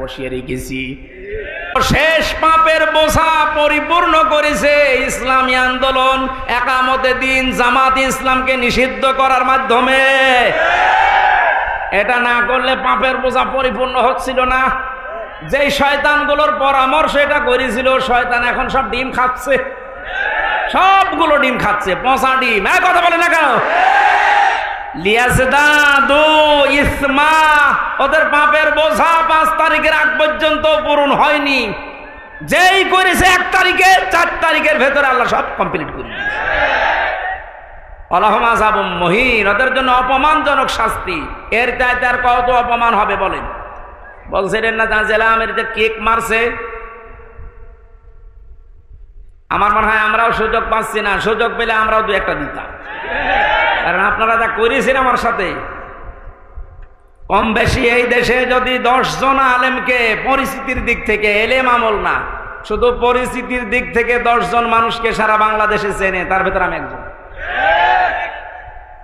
বসিয়ে রেখেছি। শেষ পাপের বোঝা পরিপূর্ণ করেছে ইসলামী আন্দোলন। একামতে দিন জামাত ইসলামকে নিষিদ্ধ করার মাধ্যমে। এটা না করলে পাপের বোঝা পরিপূর্ণ হচ্ছিল না। যেই শয়তানগুলোর পরামর্শ এটা করেছিল, শয়তান এখন সব ডিম খাচ্ছে। সবগুলো ডিম খাচ্ছে, পচা ডিম। এক কথা বলে না কেন? ইসমা, ওদের পাপের বোঝা পাঁচ তারিখের আগ পর্যন্ত পূরণ হয়নি। যেই করেছে এক তারিখে, চার তারিখের ভেতরে আল্লাহ সব কমপ্লিট করে আল্লাহমাজাব মহিন, ওদের জন্য অপমানজনক শাস্তি। এর চাইতে আর কত অপমান হবে বলেন? বলছিলেন না জানছিলাম এর কেক মারছে। আমার মনে হয় আমরাও সুযোগ পাচ্ছি না। সুযোগ পেলে আমরাও দু একটা দিতাম। কারণ আপনারা যা করেছেন আমার সাথে কম বেশি এই দেশে যদি দশ জন আলেমকে পরিস্থিতির দিক থেকে এলেম আমল না, শুধু পরিস্থিতির দিক থেকে জন মানুষকে সারা বাংলাদেশে চেনে, তার ভেতর আমি একজন।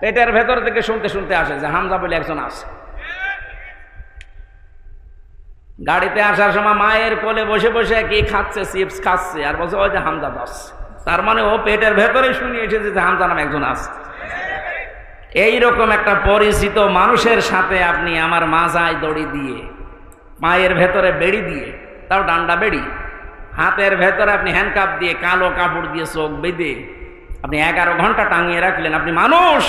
পেটের ভেতর থেকে শুনতে শুনতে আসে যে হামজা বলে একজন আছে। গাড়িতে আসার সময় মায়ের কোলে বসে বসে কি খাচ্ছে, চিপস খাচ্ছে, আর বলছে, ওই যে হামজা দাস। তার মানে ও পেটের ভেতরে শুনিয়ে এসেছে যে হামজা নামে একজন আছে। এইরকম একটা পরিচিত মানুষের সাথে আপনি আমার মাজায় দড়ি দিয়ে, মায়ের ভেতরে বেড়ি দিয়ে, তাও ডান্ডা বেড়ি, হাতের ভেতরে আপনি হ্যান্ডকাপ দিয়ে, কালো কাপড় দিয়ে চোখ বেঁধে, আপনি এগারো ঘণ্টা টাঙিয়ে রাখলেন, আপনি মানুষ!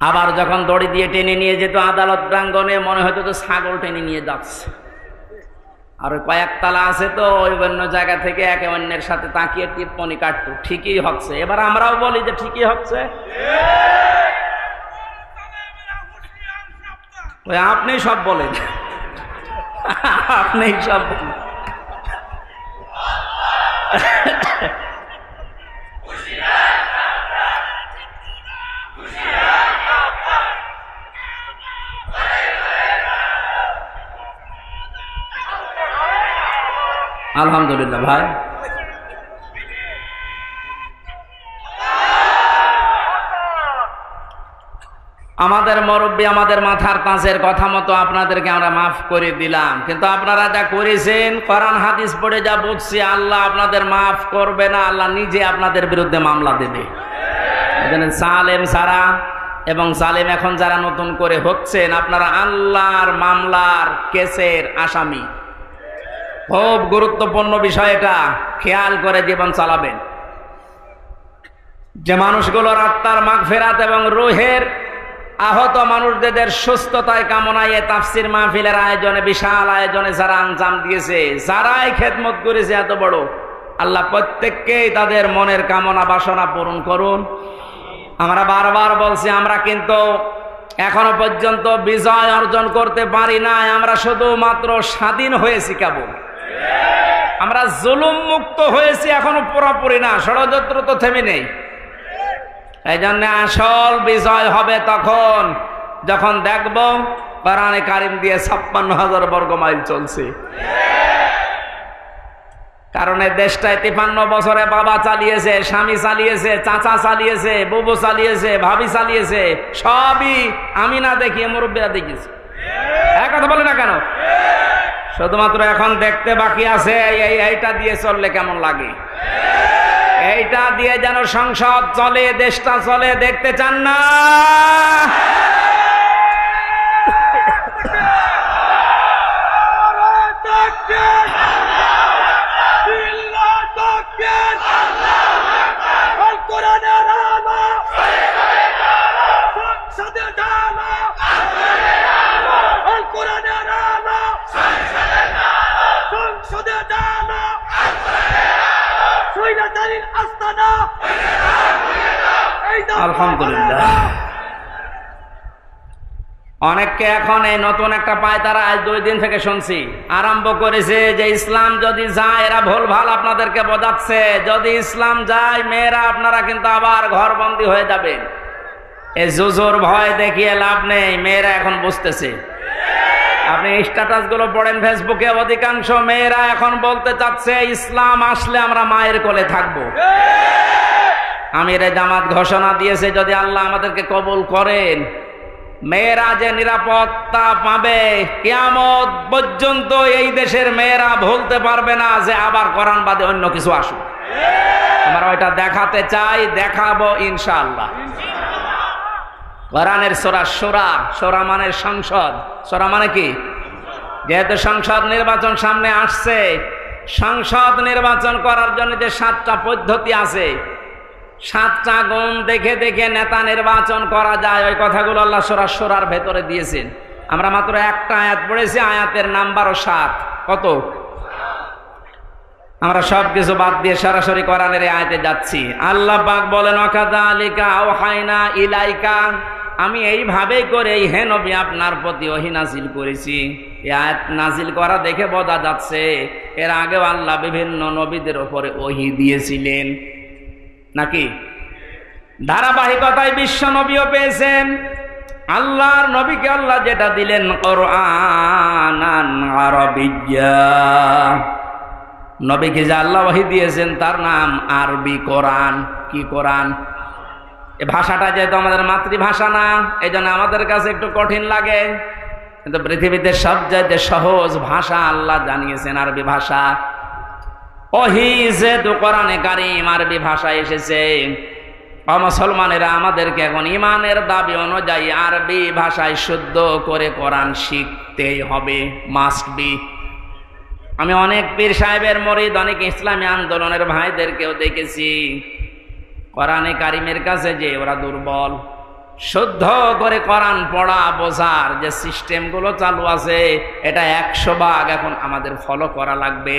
আবার যখন দড়ি দিয়ে টেনে নিয়ে যেত আদালত প্রাঙ্গনে মনে হতো তো ছাগল টেনে নিয়ে যাচ্ছে। আর ওই কয়েক তালা আছে তো, ওই অন্য জায়গা থেকে একে অন্যের সাথে তাকিয়ে টিপ্পনি কাটতো। ঠিকই হচ্ছে। এবার আমরাও বলি যে ঠিকই হচ্ছে। ওই আপনি সব বলেন। আপনি সব বলেন। আলহামদুলিল্লাহ, ভাই। আমাদের মরব্বী আমাদের মাথার তাঁচের কথা মতো আপনাদেরকে আমরা মাফ করে দিলাম। কিন্তু আপনারা যা করেছেন, কোরআন, হাদিস পড়ে যা বুঝছি আল্লাহ আপনাদের মাফ করবে না, আল্লাহ নিজে আপনাদের বিরুদ্ধে মামলা দেবে। সালেম সারা এবং সালেম এখন যারা নতুন করে হচ্ছেন, আপনারা আল্লাহর মামলার কেসের আসামি। খুব গুরুত্বপূর্ণ বিষয় এটা। খেয়াল করে জীবন চালাবেন। যে মানুষগুলোর আত্মার মাগ ফেরাত এবং রোহের আহত মানুষদের সুস্থতায় কামনায় তাফসির মাহফিলের আয়োজনে, বিশাল আয়োজনে যারা আঞ্জাম দিয়েছে, যারাই খেদমত করেছে এত বড়, আল্লাহ প্রত্যেককেই তাদের মনের কামনা বাসনা পূরণ করুন। আমরা বারবার বলছি, আমরা কিন্তু এখনও পর্যন্ত বিজয় অর্জন করতে পারি নাই, আমরা শুধুমাত্র স্বাধীন হয়েছি কেবল। আমরা জুলুম মুক্ত হয়েছি, এখনও পুরোপুরি না, ষড়যন্ত্র তো থেমে নেই। এই জন্য আসল বিজয় হবে তখন, যখন দেখব কোরআনে কারিম দিয়ে ছাপ্পান্ন হাজার বর্গ মাইল চলছে। কারণ এই দেশটায় তিপান্ন বছরে বাবা চালিয়েছে, স্বামী চালিয়েছে, চাচা চালিয়েছে, বুবু চালিয়েছে, ভাবি চালিয়েছে, সবই আমি না দেখিয়ে মুরব্বীরা দেখিয়েছে। এক কথা বলে না কেন? শুধুমাত্র এখন দেখতে বাকি আছে, এই এইটা দিয়ে চললে কেমন লাগে? এইটা দিয়ে যেন সংসদ চলে, দেশটা চলে, দেখতে চান না? আলহামদুলিল্লাহ। অনেককে এখন এই নতুন একটা পায় তারা আজ দুই দিন থেকে শুনছি। আরম্ভ করেছে যে ইসলাম যদি যায়, এরা ভুল ভালো আপনাদেরকে বোঝাচ্ছে। যদি ইসলাম যায়, মেয়েরা আপনারা কিন্তু আবার ঘরবন্দি হয়ে যাবেন। এই জুজুর ভয় দেখিয়ে লাভ নেই, মেয়েরা এখন বুঝতেছে। আপনি স্ট্যাটাসগুলো পড়েন ফেসবুকে, অধিকাংশ মেয়েরা এখন বলতে চাচ্ছে, ইসলাম আসলে আমরা মায়ের কোলে থাকব। আমিরে জামাত ঘোষণা দিয়েছে, যদি আল্লাহ আমাদেরকে কবুল করেন মেয়েরা যে নিরাপত্তা পাবে। কেয়ামত পর্যন্ত এই দেশের মেয়েরা ভুলতে পারবে না যে আবার কোরআন বাদে অন্য কিছু আসুক। আমরা ওইটা দেখাতে চাই, দেখাবো ইনশাআল্লাহ। কোরআনের সোরা সোরা সোরা মানে সংসদ। সোরা মানে কি? যেহেতু সংসদ নির্বাচন সামনে আসছে, সংসদ নির্বাচন করার জন্য যে সাতটা পদ্ধতি আছে সাতটা গুণ দেখে দেখে নেতা নির্বাচন করা যায়। ওই কথাগুলো আল্লাহ সোরা সোরার ভেতরে দিয়েছেন। আমরা মাত্র একটা আয়াত পড়েছি, আয়াতের নাম্বারও সাত। কত? আমরা সব কিছু বাদ দিয়ে সরাসরি কোরআনের এই আয়াতে যাচ্ছি। আল্লাহ পাক বলেন অকাদা আলিকা ও হাইনা ইলাইকা। আমি এইভাবেই করে এই হে নবী আপনার প্রতি ওহি নাজিল করেছি। আয়াত নাজিল করা দেখে বোঝা যাচ্ছে, এর আগেও আল্লাহ বিভিন্ন নবীদের ওপরে ওহি দিয়েছিলেন। নাকি? ধারাবাহিকতায় বিশ্ব নবীও পেয়েছেন। আল্লাহর নবীকে আল্লাহ যেটা দিলেন নবীকে যে আল্লাহ ওহি দিয়েছেন, তার নাম আরবি কোরআন। কি কোরআন? এ ভাষাটা যেহেতু আমাদের মাতৃভাষা না এই আমাদের কাছে একটু কঠিন লাগে। কিন্তু পৃথিবীতে সবচাইতে সহজ ভাষা আল্লাহ জানিয়েছেন, আরবি ভাষা। ওহি যেহেতু কোরআনে কারিম আরবি ভাষা এসেছে মুসলমানেরা আমাদেরকে এখন ইমানের দাবি অনুযায়ী আরবি ভাষায় শুদ্ধ করে কোরআন শিখতেই হবে মাস্ট বি আমি অনেক পীর সাহেবের মরিদ, অনেক ইসলামী আন্দোলনের ভাইদেরকেও দেখেছি। কোরআনে কারিমের কাছে যে ওরা দুর্বল। শুদ্ধ করে কোরআন পড়া, বোঝার যে সিস্টেমগুলো চালু আছে, এটা একশো ভাগ এখন আমাদের ফলো করা লাগবে।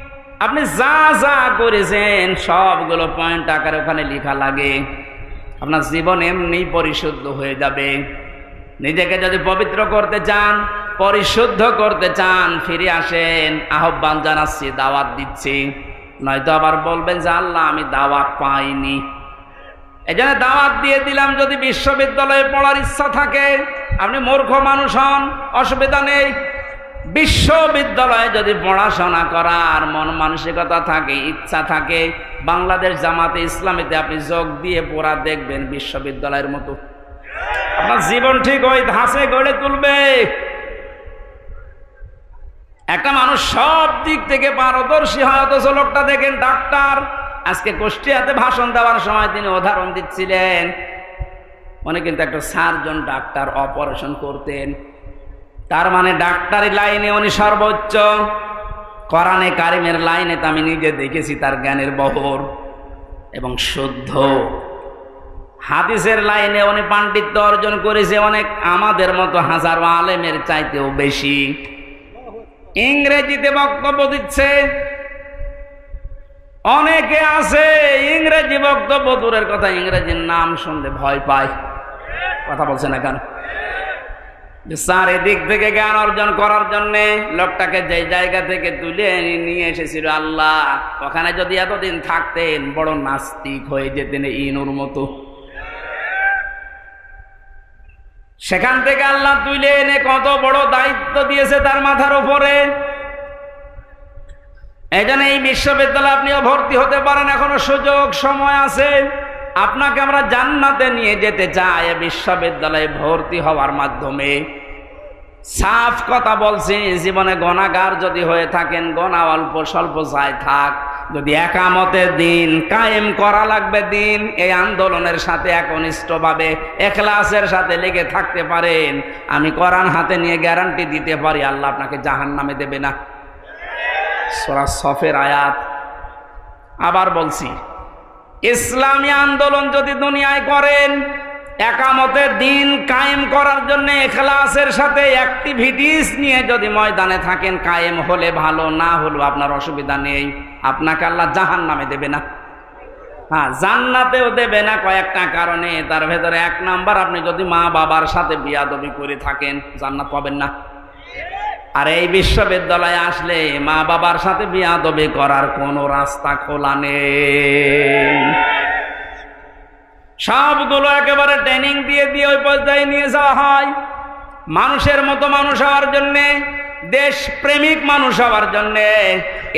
আপনি যা যা করেছেন, সবগুলো পয়েন্ট আকারে ওখানে লেখা লাগে। আপনার জীবন এমনি পরিশুদ্ধ হয়ে যাবে। নিজেকে যদি পবিত্র করতে চান, পরিশুদ্ধ করতে চান, ফিরে আসেন, আহ্বান জানাচ্ছি, দাওয়াত দিচ্ছি। নয়তো আবার বলবেন যে, আল্লাহ, আমি দাওয়াত পাইনি। এই জন্য দাওয়াত দিয়ে দিলাম, যদি বিশ্ববিদ্যালয়ে পড়ার ইচ্ছা থাকে, আপনি মূর্খ মানুষ হন, অসুবিধা নেই। বিশ্ববিদ্যালয়ে যদি পড়াশোনা করার মন মানসিকতা থাকে, ইচ্ছা থাকে, বাংলাদেশ জামাতে ইসলামীতে আপনি যোগ দিয়ে পড়া দেখবেন বিশ্ববিদ্যালয়ের মতো। আপনার জীবন ঠিক ওই ধাঁচে গড়ে তুলবে। একটা মানুষ সব দিক থেকে পারদর্শী হয়, অথচ লোকটা দেখেন ডাক্তার। আজকে কুষ্টিয়াতে ভাষণ দেওয়ার সময় তিনি উদাহরণ দিচ্ছিলেন। উনি কিন্তু একটা সার্জন ডাক্তার অপারেশন করতেন। তার মানে ডাক্তারি লাইনে উনি সর্বোচ্চ। কোরআনে কারিমের লাইনে তো আমি নিজে দেখেছি তার জ্ঞানের বহর এবং শুদ্ধ। হাদিসের লাইনে উনি পাণ্ডিত্য অর্জন করেছে অনেক, আমাদের মতো হাজারো আলেমের চাইতেও বেশি। ইংরেজিতে বক্তব্য দিচ্ছে, অনেকে আছে ইংরেজি বক্তব্য, দূরের কথা ইংরেজির নাম শুনলে ভয় পায়। কথা বলছে না কেন? চারিদিক থেকে জ্ঞান অর্জন করার জন্য লোকটাকে যে জায়গা থেকে তুলে নিয়ে এসেছিল আল্লাহ, ওখানে যদি এতদিন থাকতেন বড় নাস্তিক হয়ে যেতেন ইনুর মতো। সেখান থেকে আল্লাহ তুলে এনে কত বড় দায়িত্ব দিয়েছে তার মাথার উপরে। এই এই বিশ্ববিদ্যালয়ে আপনিও ভর্তি হতে পারেন, এখনও সুযোগ, সময় আছে। আপনাকে আমরা জান্নাতে নিয়ে যেতে চাই, বিশ্ববিদ্যালয়ে ভর্তি হওয়ার মাধ্যমে। সাফ কথা বলছি, জীবনে গণাগার যদি হয়ে থাকেন গণা অল্প স্বল্প যায় থাক। যদি একামতের দিন কায়েম করা লাগবে দিন, এই আন্দোলনের সাথে একনিষ্ঠভাবে, এখলাসের সাথে লেগে থাকতে পারেন। আমি কোরআন হাতে নিয়ে গ্যারান্টি দিতে পারি, আল্লাহ আপনাকে জাহান নামে দেবে না। সফের আয়াত। আবার বলছি ইসলামী আন্দোলন যদি দুনিয়ায় করেন, একামতের দিন কায়েম করার জন্য এখলাসের সাথে অ্যাক্টিভিটিস নিয়ে যদি ময়দানে থাকেন, কায়েম হলে ভালো, না হলো আপনার অসুবিধা নেই। আপনাকে আল্লাহ জাহান নামে দেবে না। হ্যাঁ জান্নাতেও দেবে না কয়েকটা কারণে। তার ভেতরে এক নাম্বার, আপনি যদি মা বাবার সাথে বিয়াদবি করে থাকেন, জান্নাত পাবেন না। আর এই বিশ্ববিদ্যালয়ে আসলে মা বাবার সাথে বিয়াদবি করার কোনো রাস্তা খোলা নেই। সবগুলো একেবারে ট্রেনিং দিয়ে দিয়ে ওই পর্যায়ে নিয়ে যাওয়া হয়। মানুষের মতো মানুষ হওয়ার জন্যে দেশ প্রেমিক মানুষ হওয়ার জন্যে,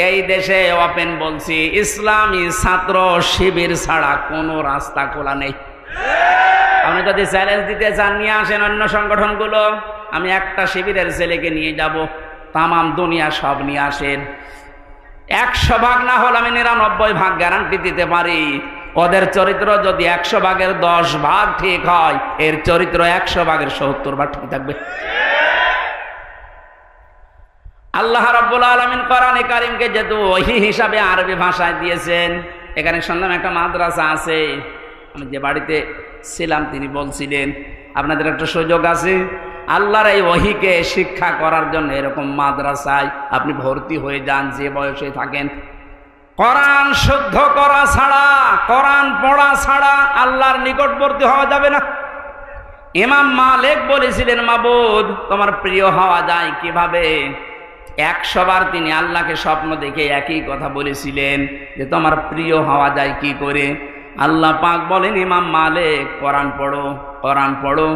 এই দেশে ওপেন বলছি, ইসলামী ছাত্র শিবির ছাড়া কোনো রাস্তা খোলা নেই। আপনি যদি চ্যালেঞ্জ দিতে চান, নিয়ে আসেন অন্য সংগঠনগুলো। আমি একটা শিবিরের ছেলেকে নিয়ে যাব, তামাম দুনিয়া সব নিয়ে আসেন। একশো ভাগ না হলে আমি নিরানব্বই ভাগ গ্যারান্টি দিতে পারি। ওদের চরিত্র যদি একশো ভাগের দশ ভাগ ঠিক হয়, এর চরিত্র একশো ভাগের সত্তর ভাগ ঠিক থাকবে। আল্লাহ রাব্বুল আলমিন কোরআনে কারিমকে যেহেতু ওহি হিসাবে আরবি ভাষায় দিয়েছেন, এখানে শুনলাম একটা মাদ্রাসা আছে, আমি যে বাড়িতে ছিলাম তিনি বলছিলেন, আপনাদের একটা সুযোগ আছে? আল্লাহর এই ওহিকে শিক্ষা করার জন্য এরকম মাদ্রাসায় আপনি ভর্তি হয়ে যান, যে বয়সে থাকেন। কোরআন শুদ্ধ করা ছাড়া, কোরআন পড়া ছাড়া আল্লাহর নিকটবর্তী হওয়া যাবে না। ইমাম মালিক বলেছিলেন, মাবুদ, তোমার প্রিয় হওয়া যায় কীভাবে? একশোবার তিনি আল্লাহকে স্বপ্ন দেখে একই কথা বলেছিলেন, যে তোমার প্রিয় হওয়া যায় কি করে? আল্লাহ পাক বলেন, ইমাম মালিক, কোরআন পড়ো কোরআন পড়ো।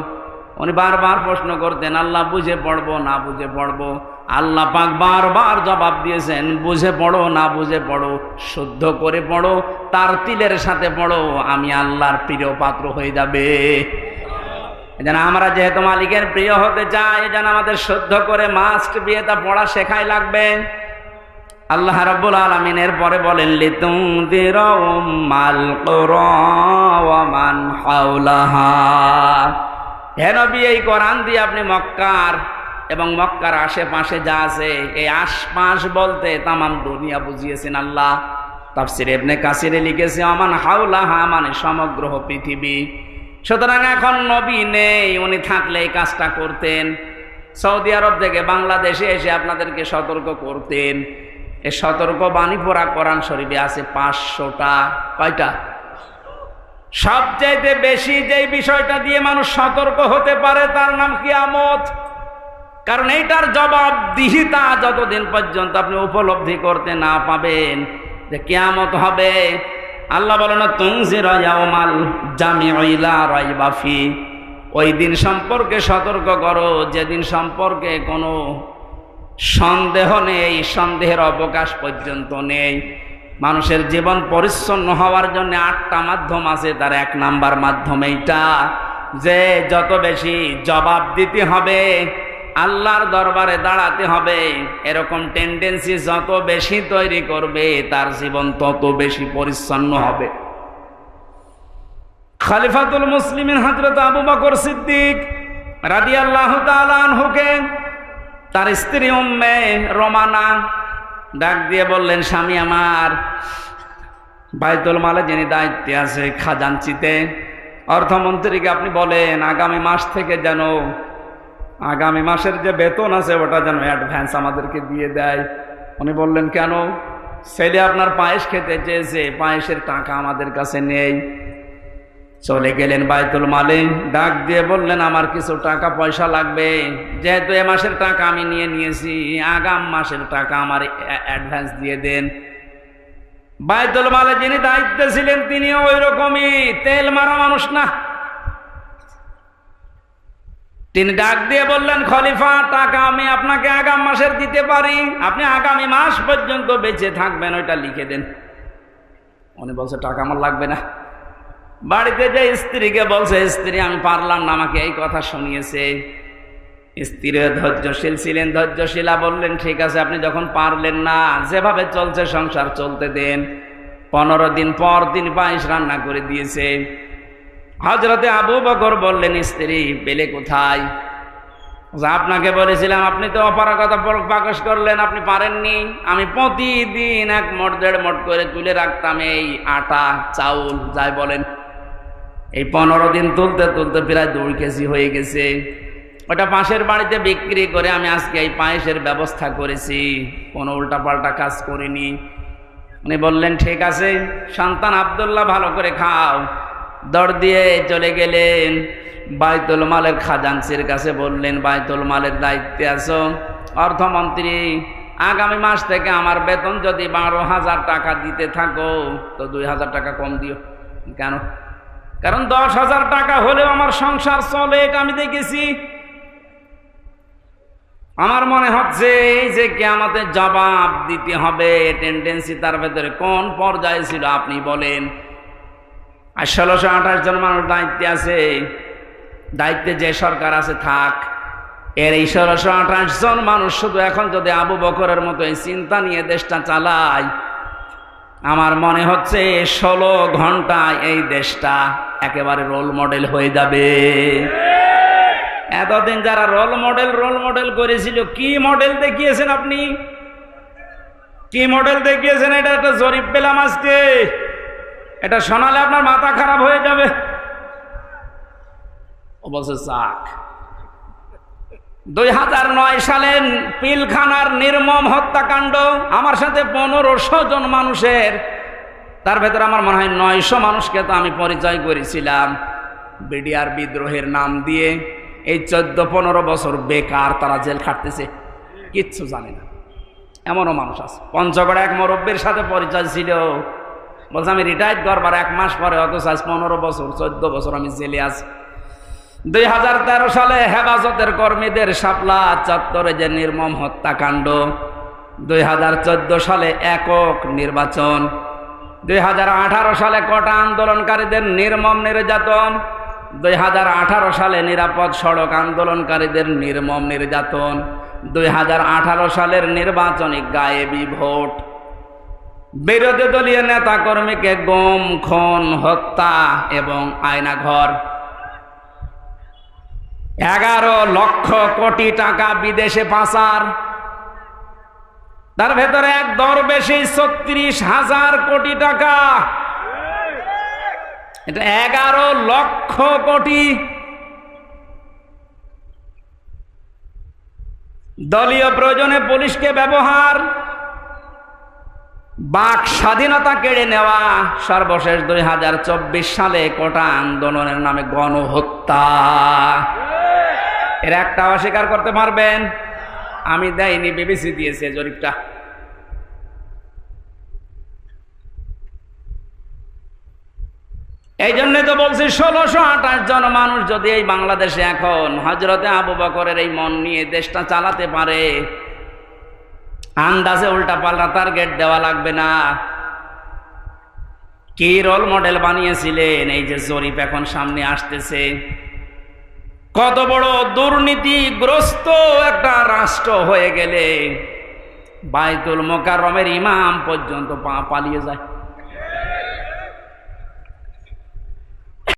উনি বারবার প্রশ্ন করতেন, আল্লাহ বুঝে পড়ব, না বুঝে পড়ব? আল্লাহ পাক বারবার জবাব দিয়েছেন, বুঝে পড়ো, না বুঝে পড়ো, শুদ্ধ করে পড়ো, তার তিলের সাথে পড়ো, আমি আল্লাহর প্রিয় পাত্র হয়ে যাবে। যেন আমরা যেহেতু মালিকের প্রিয় হতে চাই যেন আমাদের শুদ্ধ করে মাস্ট বিয়েটা পড়া শেখাই লাগবে। আল্লাহ রাব্বুল আলামিনের পরে বলেন লিতুনদির মাল কুরা ওয়া মান হাওলাহা। হে নবী, এই কোরআন দিয়ে আপনি মক্কার এবং মক্কার আশেপাশে যা আছে, এই আশপাশ বলতে তামাম দুনিয়া বুঝিয়েছেন আল্লাহ। তাফসির ইবনে কাসিরে লিখেছে আমান হাওলাহা মানে সমগ্র পৃথিবী। সুতরাং এখন নবী নেই, উনি থাকলে এই কাজটা করতেন। সৌদি আরব থেকে বাংলাদেশে এসে আপনাদেরকে সতর্ক করতেন। এ সতর্ক বাণী পড়া কোরআন শরীফে আছে পাঁচশোটা, কয়টা? সবচাইতে বেশি যেই বিষয়টা দিয়ে মানুষ সতর্ক হতে পারে, তার নাম কিয়ামত। কারণ এইটার জবাব দিহিতা যতদিন পর্যন্ত আপনি উপলব্ধি করতে না পাবেন, যে কেয়ামত হবে। আল্লাহ বলেন তুমজিরাল জামি বাফি ওই দিন সম্পর্কে সতর্ক করো, যেদিন সম্পর্কে কোনো সন্দেহ নেই, সন্দেহের অবকাশ পর্যন্ত নেই। মানুষের জীবন পরিচ্ছন্ন হওয়ার জন্য আটটা মাধ্যম আছে, তার এক নাম্বার মাধ্যম এইটা, যে যত বেশি জবাব দিতে হবে, আল্লাহর দরবারে দাঁড়াতে হবে, এরকম টেন্ডেন্সি যত বেশি তৈরি করবে, তার জীবন তত বেশি পরিচ্ছন্ন হবে। খালিফাতুল মুসলিমের হাজরত আবু বকর সিদ্দিক রাদি আল্লাহ আনহুকে, তার স্ত্রী উম্মে রমানা ডাক দিয়ে বললেন, স্বামী আমার, বাইতুল মালে যিনি দায়িত্বে আছে খাজানচিতে অর্থমন্ত্রীকে আপনি বলেন, আগামী মাস থেকে যেন, আগামী মাসের যে বেতন আছে, ওটা যেন অ্যাডভান্স আমাদেরকে দিয়ে দেয়। উনি বললেন, কেন? ছেলে আপনার পায়েস খেতে চেয়েছে, পায়েসের টাকা আমাদের কাছে নেই। চলে গেলেন বাইতুল মালে, ডাক দিয়ে বললেন, আমার কিছু টাকা পয়সা লাগবে। যেহেতু এ মাসের টাকা আমি নিয়ে নিয়েছি, আগাম মাসের টাকা আমার অ্যাডভান্স দিয়ে দেন। বাইতুল মালে যিনি দায়িত্বে ছিলেন, তিনিও ওই রকমই তেল মারা মানুষ না। তিনি ডাক দিয়ে বললেন, খলিফা, টাকা আমি আপনাকে আগাম মাসের দিতে পারি। আপনি আগামী মাস পর্যন্ত বেঁচে থাকবেন, ওইটা লিখে দেন। উনি বলছে, টাকা আমার লাগবে না। বাড়িতে যে স্ত্রীকে বলছে, স্ত্রী, আমি পারলাম না, আমাকে এই কথা শুনিয়েছে। স্ত্রী ধৈর্যশীল ছিলেন, ধৈর্যশীলা বললেন, ঠিক আছে, আপনি যখন পারলেন না, যেভাবে চলছে সংসার, চলতে দেন। পনেরো দিন পর দিন পায়েস রান্না করে দিয়েছে। হজরতে আবু বকর বললেন, স্ত্রী, পেলে কোথায়? আপনাকে বলেছিলাম, আপনি তো অপারগতা প্রকাশ করলেন, আপনি পারেননি। আমি প্রতিদিন এক মোট, দেড় মোট করে তুলে রাখতাম এই আটা, চাউল, যাই বলেন। এই পনেরো দিন তুলতে তুলতে প্রায় দুই কেজি হয়ে গেছে। ওটা পাশের বাড়িতে বিক্রি করে আমি আজকে এই পায়েসের ব্যবস্থা করেছি। কোনো উল্টাপাল্টা কাজ করিনি। উনি বললেন, ঠিক আছে, সন্তান আবদুল্লাহ, ভালো করে খাও। দর দিয়ে চলে গেলেন। বাইতুল মালের খাজানসির কাছে বললেন, বাইতুল মালের দায়িত্বে আছো। অর্থমন্ত্রী, আগামী মাস থেকে আমার বেতন যদি বারো হাজার টাকা দিতে থাকো, তো দুই হাজার টাকা কম দিও। কেন? কারণ দশ হাজার টাকা হলেও আমার সংসার চলে, এটা আমি দেখেছি। আমার মনে হচ্ছে এই যে আমাদের জবাব দিতে হবে টেন্ডেন্সি তার ভেতরে কোন পর্যায়ে ছিল আপনি বলেন। আর ষোলোশো আঠাশ জন মানুষ দায়িত্বে আছে। দায়িত্বে যে সরকার আছে থাক। এর এই ষোলোশো আঠাশ জন মানুষ শুধু এখন যদি আবু বকরের মতো এই চিন্তা নিয়ে দেশটা চালায় আমার মনে হচ্ছে ষোলো ঘন্টায় এই দেশটা একেবারে রোল মডেল হয়ে যাবে। এতদিন যারা রোল মডেল রোল মডেল করেছিল, কি মডেল দেখিয়েছেন আপনি? কি মডেল দেখিয়েছেন? এটা একটা জরিপ পেলাম আজকে। এটা শোনালে আপনার মাথা খারাপ হয়ে যাবে। অবশ্য চাক দুই হাজার নয় সালের পিলখানার নির্মম হত্যাকাণ্ড, আমার সাথে পনেরোশো জন মানুষের, তার ভেতরে আমার মনে হয় নয়শো মানুষকে তো আমি পরিচয় করেছিলাম। বিডিআর বিদ্রোহের নাম দিয়ে এই চোদ্দ পনেরো বছর বেকার তারা জেল খাটতেছে, কিচ্ছু জানে না। এমনও মানুষ আছে। পঞ্চগড় এক মুরব্বীর সাথে পরিচয় ছিল। বলছে, আমি রিটায়ার করবার এক মাস পরে, অথচ আজ পনেরো বছর, চোদ্দ বছর আমি জেলে আছি। দুই হাজার তেরো সালে হেফাজতের কর্মীদের শাপলা চত্বরে যে নির্মম হত্যাকাণ্ড, দুই হাজার চোদ্দ সালে একক নির্বাচন, দুই হাজার আঠারো সালে কটা আন্দোলনকারীদের নির্মম নির্যাতন, দুই হাজার আঠারো সালে নিরাপদ সড়ক আন্দোলনকারীদের নির্মম নির্যাতন, দুই হাজার আঠারো সালের নির্বাচনী গায়েবী ভোট। বিরোধী দলীয় নেতা কর্মীকে গম, খন, হত্যা এবং আয়নাঘর। এগারো লক্ষ কোটি টাকা বিদেশে পাচার। তার ভেতরে এক দর বেশি ছত্রিশ হাজার কোটি টাকা। এটা এগারো লক্ষ কোটি। দলীয় প্রয়োজনে পুলিশকে ব্যবহার। বাক স্বাধীনতা কেড়ে নেওয়া সর্বশেষ দুই হাজার চব্বিশ সালে কোটা আন্দোলনের নামে গণহত্যা। এর একটা অস্বীকার করতে পারবেন। আমি দেয়নি বিবিসি দিয়েছে জরিপটা। এই জন্যই তো বলছি, ষোলোশো আঠাশ জন মানুষ যদি এই বাংলাদেশে এখন হজরতে আবু বকরের এই মন নিয়ে দেশটা চালাতে পারে, আন্দাজে উল্টা পাল্টা টার্গেট দেওয়া লাগবে না। কি রোল মডেল বানিয়েছিলেন এই যে জরিপ এখন সামনে আসতেছে। কত বড় দুর্নীতিগ্রস্ত একটা রাষ্ট্র হয়ে গেলে বাইতুল মোকাররমের ইমাম পর্যন্ত পা পালিয়ে যায়।